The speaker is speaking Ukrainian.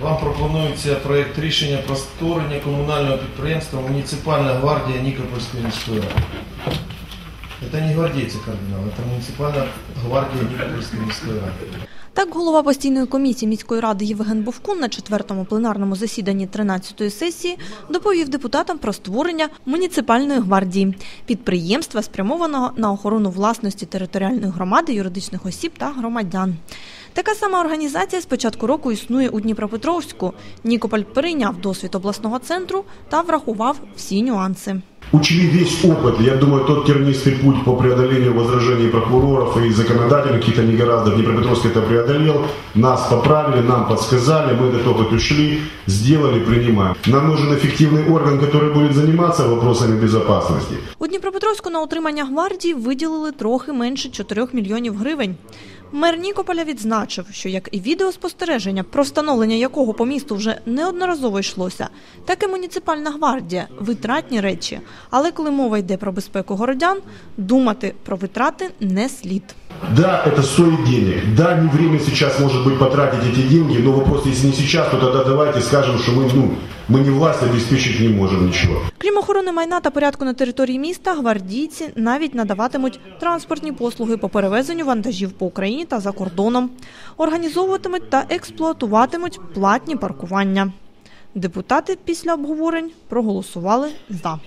Вам пропонується проєкт рішення про створення комунального підприємства Муніципальна гвардія Нікопольської міської ради. Це не гвардійці кардинал, це муніципальна гвардія Нікопольської міської ради. Так, голова постійної комісії міської ради Євген Бовкун на четвертому пленарному засіданні 13-ї сесії доповів депутатам про створення муніципальної гвардії підприємства, спрямованого на охорону власності територіальної громади, юридичних осіб та громадян. Така сама організація з початку року існує у Дніпропетровську. Нікополь перейняв досвід обласного центру та врахував всі нюанси. Учли весь опыт, я думаю, тот тернистый путь по преодолению возражений прокуроров и законодателей каких-то не гораздо Днепропетровск это преодолел, нас поправили, нам подсказали, мы этот опыт ушли, сделали, принимаем. Нам нужен эффективный орган, который будет заниматься вопросами безопасности. У Дніпропетровську на утримання гвардії виділили трохи менше 4 мільйонів гривень. Мер Нікополя відзначив, що як і відеоспостереження, про встановлення якого по місту вже неодноразово йшлося, так і муніципальна гвардія витратні речі. Але коли мова йде про безпеку городян, думати про витрати не слід. Да, это стоит денег. Да, не время сейчас, может быть, потратить эти деньги, но вопрос, если не сейчас, то тогда давайте скажем, что мы, ну, мы не власть обеспечить не можем ничего. Крім охорони майна та порядку на території міста, гвардійці навіть надаватимуть транспортні послуги по перевезенню вантажів по Україні та за кордоном, організовуватимуть та експлуатуватимуть платні паркування. Депутати після обговорень проголосували за.